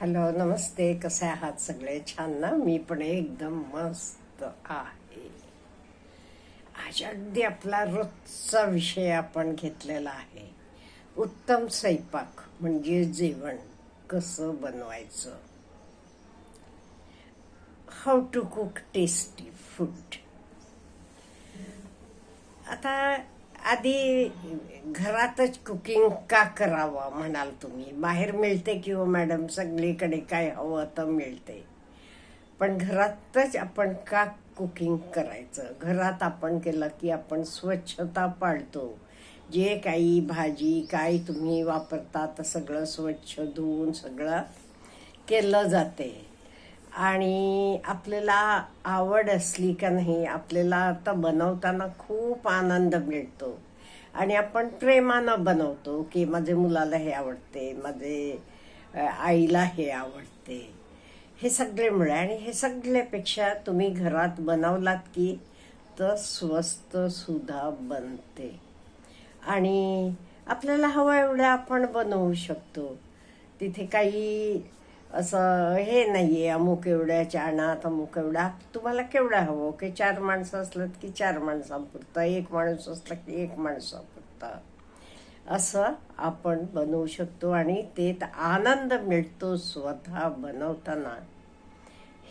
Hello नमस्ते. कसे आहात सगळे? छान ना? मी पण एकदम मस्त आहे. आज अगदी आपला रोजचा विषय आपण घेतलेला आहे. उत्तम स्वयंपाक म्हणजे जेवण कसं बनवायचं? How to cook tasty food आता आधी घरातच कुकिंग का करावं म्हणाल तुम्ही? बाहेर मिळते किंवा मॅडम सगळीकडे काय हवं तर मिळते. पण घरातच आपण का कुकिंग करायचं? घरात आपण केलं की आपण स्वच्छता पाळतो. जे काही भाजी काय तुम्ही वापरता तर सगळं स्वच्छ धुवून सगळं केलं जाते. आणि आपल्याला आवड असली का नाही आपल्याला आता बनवताना खूप आनंद मिळतो. आणि आपण प्रेमानं बनवतो की माझे मुलाला हे आवडते माझे आईला हे आवडते. हे सगळे सगळेमुळे आणि हे सगळ्यापेक्षा तुम्ही घरात बनवलात की तर स्वस्त सुद्धा बनते. आणि आपल्याला हवं एवढं आपण बनवू शकतो. तिथे काही असं हे नाहीये अमुक एवढ्याच्या आणा अमुक एवढा. तुम्हाला केवढा हवं? की चार माणसं असलं की चार माणसांपुरतं एक माणूस असला की एक माणसापुरतं असं आपण बनवू शकतो आणि ते आनंद मिळतो स्वतः बनवताना.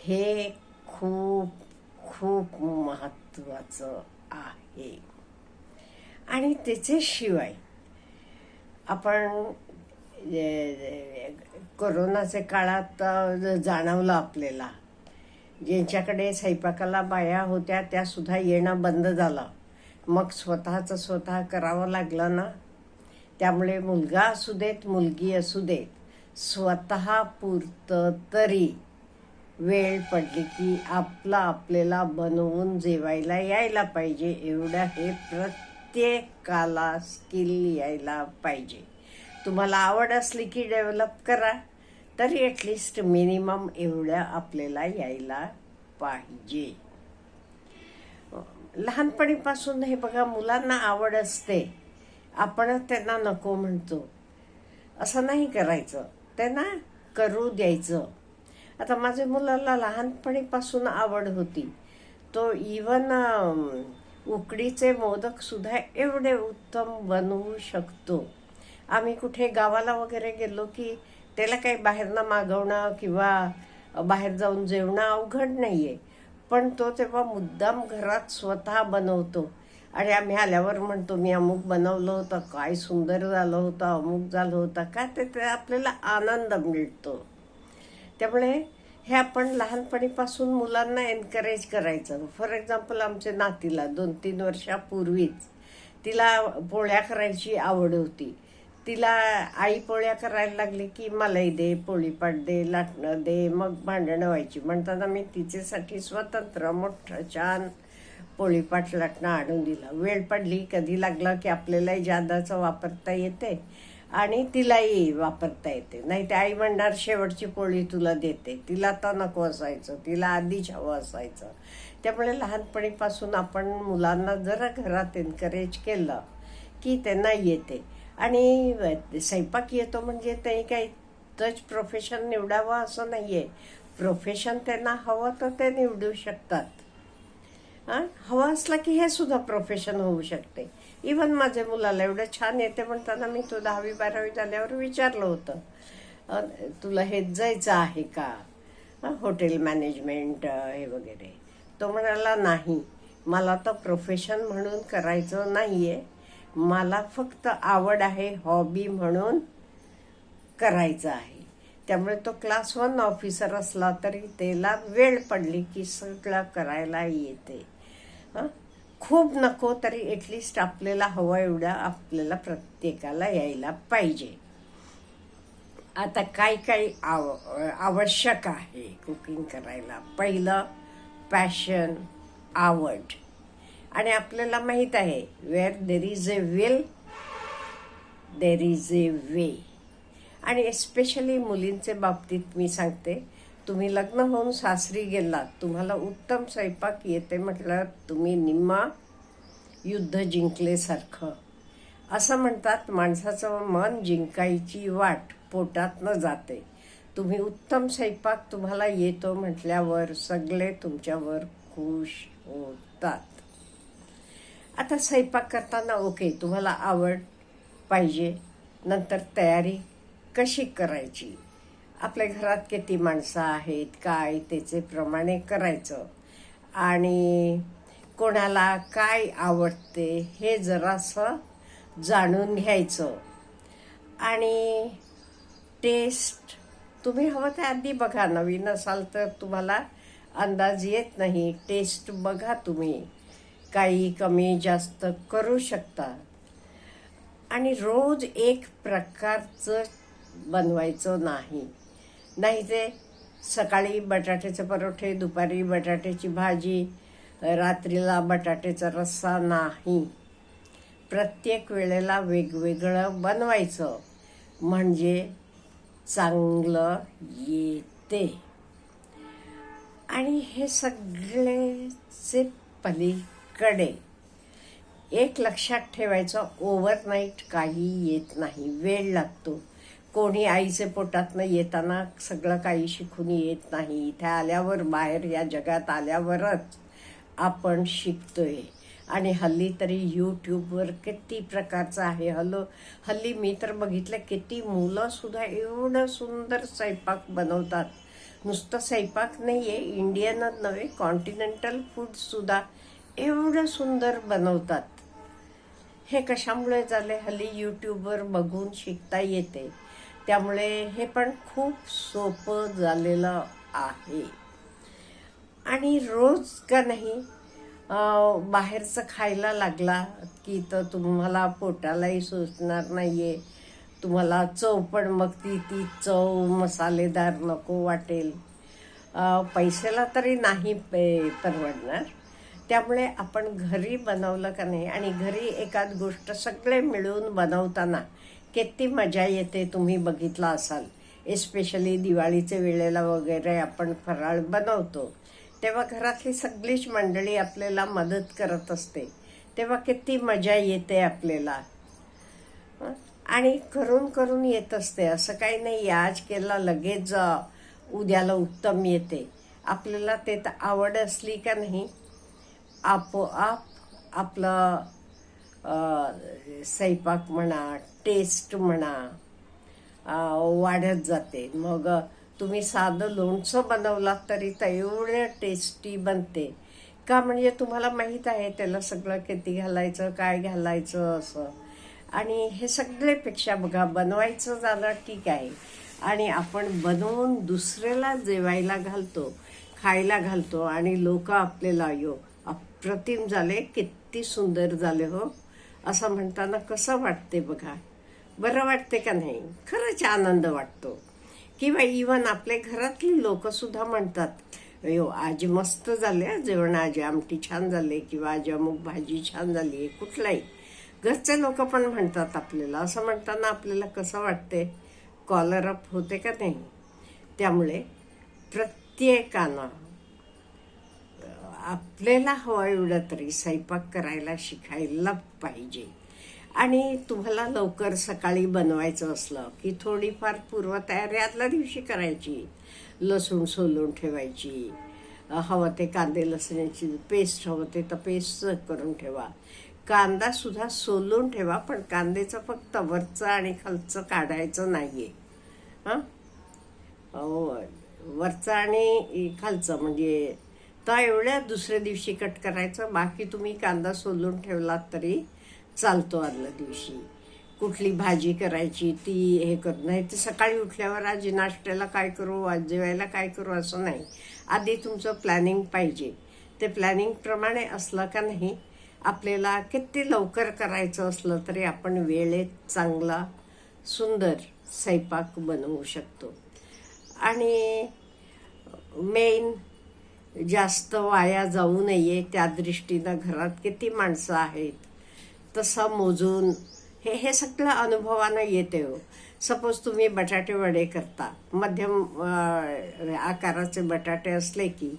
हे खूप खूप महत्वाचं आहे. आणि त्याच्याशिवाय आपण कोरोनाच्या काळात जाणवलं आपल्याला ज्यांच्याकडे स्वयंपाकाला बाया होत्या त्यासुद्धा येणं बंद झालं. मग स्वतःचं स्वतः करावं लागलं ना? त्यामुळे मुलगा असू देत मुलगी असू देत स्वतः पुरतं तरी वेळ पडली की आपलं आपल्याला बनवून जेवायला यायला पाहिजे. एवढं हे प्रत्येकाला स्किल यायला पाहिजे. तुम्हाला आवड असली की डेव्हलप करा. तरी ॲटलिस्ट मिनिमम एवढ्या आपल्याला यायला पाहिजे. लहानपणीपासून हे बघा मुलांना आवड असते. आपण त्यांना नको म्हणतो. असं नाही करायचं. त्यांना करू द्यायचं. आता माझ्या मुलाला लहानपणीपासून आवड होती. तो इवन उकडीचे मोदकसुद्धा एवढे उत्तम बनवू शकतो. आम्ही कुठे गावाला वगैरे गेलो की त्याला काही बाहेरनं मागवणं किंवा बाहेर जाऊन जेवणं अवघड नाही आहे पण तो तेव्हा मुद्दाम घरात स्वतः बनवतो. आणि आम्ही आल्यावर म्हणतो मी अमुक बनवलं होतं काय सुंदर झालं होतं अमुक झालं होतं का? ते ते आपल्याला आनंद मिळतो. त्यामुळे हे आपण लहानपणीपासून मुलांना एनकरेज करायचं. फॉर एक्झाम्पल आमच्या नातीला दोन तीन वर्षापूर्वीच तिला पोळ्या करायची आवड होती. तिला आई पोळ्या करायला लागली की मलाही दे पोळीपाट दे लाटणं दे मग भांडणं व्हायची. म्हणताना मी तिच्यासाठी स्वतंत्र मोठं छान पोळीपाट लाटणं आणून दिलं. वेळ पडली कधी लागलं की आपल्यालाही जादाचं वापरता येते आणि तिलाही वापरता येते. नाही ते आई म्हणणार शेवटची पोळी तुला देते. तिला तर नको असायचं. तिला आधीच हवं असायचं. त्यामुळे लहानपणीपासून आपण मुलांना जरा घरात एनकरेज केलं की त्यांना येते. आणि स्वयंपाक येतो म्हणजे ते काही तच प्रोफेशन निवडावं असं नाही आहे प्रोफेशन त्यांना हवं तर ते निवडू शकतात. हां? हवं असलं की हे सुद्धा प्रोफेशन होऊ शकते. इवन माझ्या मुलाला एवढं छान येते म्हणताना मी तो दहावी बारावी झाल्यावर विचारलं होतं तुला हे जायचं आहे का? हॉटेल मॅनेजमेंट हे वगैरे. तो म्हणाला नाही. मला तर प्रोफेशन म्हणून करायचं नाही आहे मला फक्त आवड आहे हॉबी म्हणून करायचं आहे. त्यामुळे तो क्लास वन ऑफिसर असला तरी त्याला वेळ पडली की सगळं करायला येते. खूप नको तरी एटलिस्ट आपल्याला हवं एवढं आपल्याला प्रत्येकाला यायला पाहिजे. आता काय काय आव आवश्यक आहे कुकिंग करायला? पहिलं पॅशन आवड. आणि आपल्याला माहीत आहे where there is a will there is a way आणि एस्पेशली मुलींचे बाबतीत मी सांगते तुम्ही लग्न होऊन सासरी गेलात तुम्हाला उत्तम स्वयंपाक येते म्हटलं तुम्ही निम्मा युद्ध जिंकलेसारखं असं म्हणतात माणसाचं मन जिंकायची वाट पोटात न जाते. तुम्ही उत्तम स्वयंपाक तुम्हाला येतो म्हटल्यावर सगळे तुमच्यावर खुश होतात. आता स्वयंपाक करताना ओके तुम्हाला आवड पाहिजे. नंतर तयारी कशी करायची? आपल्या घरात किती माणसं आहेत काय त्याचे प्रमाणे करायचं? आणि कोणाला काय आवडते हे जरासं जाणून घ्यायचं. आणि टेस्ट तुम्ही हवं ते आधी बघा. नवीन असाल तर तुम्हाला अंदाज येत नाही. टेस्ट बघा तुम्ही. काही कमी जास्त करू शकता. आणि रोज एक प्रकारचं बनवायचं नाही. नाही ते सकाळी बटाट्याचे परोठे दुपारी बटाट्याची भाजी रात्रीला बटाट्याचा रस्सा नाही. प्रत्येक वेळेला वेगवेगळं बनवायचं. म्हणजे चांगलं येते. आणि हे सगळेचे कडे एक लक्षात ठेवायचं ओव्हरनाईट काही येत नाही वेळ लागतो. कोणी आईचे पोटातनं येताना सगळं काही शिकून येत नाही. इथे आल्यावर बाहेर या जगात आल्यावरच आपण शिकतोय. आणि हल्ली तरी यूट्यूबवर किती प्रकारचं आहे. हलो हल्ली मी तर बघितलं किती मुलंसुद्धा एवढं सुंदर स्वयंपाक बनवतात. नुसतं स्वयंपाक नाही आहे इंडियनच नव्हे कॉन्टिनेंटल फूडसुद्धा एवढं सुंदर बनवतात. हे कशामुळे झाले हल्ली यूट्यूबवर बघून शिकता येते. त्यामुळे हे पण खूप सोपं झालेलं आहे. आणि रोज का नाही बाहेरचं खायला लागला की तर तुम्हाला पोटालाही सुचणार आहे तुम्हाला चव पण मग ती ती चव मसालेदार नको वाटेल. पैशाला तरी नाही पे परवडणार. त्यामुळे आपण घरी बनवलं का नाही आणि घरी एखाद गोष्ट सगळे मिळून बनवताना किती मजा येते तुम्ही बघितला असाल. एस्पेशली दिवाळीच्या वेळेला वगैरे आपण फराळ बनवतो. तेव्हा घरातली सगळीच मंडळी आपल्याला मदत करत असते. तेव्हा किती मजा येते आपल्याला. आणि करून करून येत असते. असं काही नाही आज केला लगेच उद्याला उत्तम येते. आपल्याला ते तर आवड असली का नाही आपोआप आपलं स्वयंपाक म्हणा टेस्ट म्हणा वाढत जाते. मग तुम्ही साधं लोणचं बनवलात तरी तर एवढं टेस्टी बनते. का म्हणजे तुम्हाला माहीत आहे त्याला सगळं किती घालायचं काय घालायचं असं. आणि हे सगळेपेक्षा बघा बनवायचं झालं ठीक आहे. आणि आपण बनवून दुसऱ्याला जेवायला घालतो. खायला घालतो आणि लोक आपल्याला यो अप्रतिम झाले किती सुंदर झाले हो. असं म्हणताना कसं वाटते बघा. बरं वाटते का नाही? खरंच आनंद वाटतो. किंवा इवन आपले घरातली लोक सुद्धा म्हणतात अयो आज मस्त झाले जेवण आज आमटी छान झाले किंवा आज अमुक भाजी छान झाली आहे कुठलाही. घरचे लोक पण म्हणतात आपल्याला असं म्हणताना आपल्याला कसं वाटते? कॉलर अप होते का नाही? त्यामुळे प्रत्येकानं आपल्याला हवं एवढं तरी स्वयंपाक करायला शिकायला पाहिजे. आणि तुम्हाला लवकर सकाळी बनवायचं असलं की थोडीफार पूर्वतयारी आदल्या दिवशी करायची. लसूण सोलून ठेवायची. हवं ते कांदे लसण्याची पेस्ट हवं ते तर पेस्ट करून ठेवा. कांदासुद्धा सोलून ठेवा पण कांद्याचं फक्त वरचं आणि खालचं काढायचं नाही आहे हां वरचं आणि खालचं म्हणजे तर एवढ्या दुसऱ्या दिवशी कट करायचं बाकी तुम्ही कांदा सोलून ठेवलात तरी चालतो आदल्या दिवशी. कुठली भाजी करायची ती हे करत नाही तर सकाळी उठल्यावर आज नाश्त्याला काय करू आज जेवायला काय करू असं नाही. आधी तुमचं प्लॅनिंग पाहिजे. ते प्लॅनिंगप्रमाणे असलं का नाही आपल्याला किती लवकर करायचं असलं तरी आपण वेळेत चांगला सुंदर स्वयंपाक बनवू शकतो. आणि मेन जास्त वाया जाऊ नये त्या दृष्टीनं घरात किती माणसं आहेत तसं मोजून हे हे सगळं अनुभवानं येते हो. सपोज तुम्ही बटाटे वडे करता मध्यम आकाराचे बटाटे असले की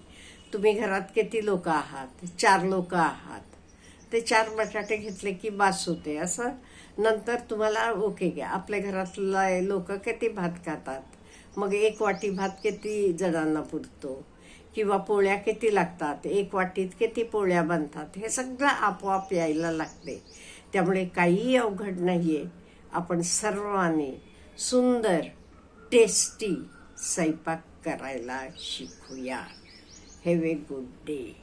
तुम्ही घरात किती लोक आहात? चार लोक आहात. ते चार बटाटे घेतले की बास होते. असं नंतर तुम्हाला ओके घ्या आपल्या घरातले लोक किती भात खातात? मग एक वाटी भात किती जणांना पुरतो? किंवा पोळ्या किती लागतात? एक वाटीत किती पोळ्या बनतात? हे सगळं आपोआप यायला लागते. त्यामुळे काहीही अवघड नाही आहे आपण सर्वांनी सुंदर टेस्टी स्वयंपाक करायला शिकूया. Have a good day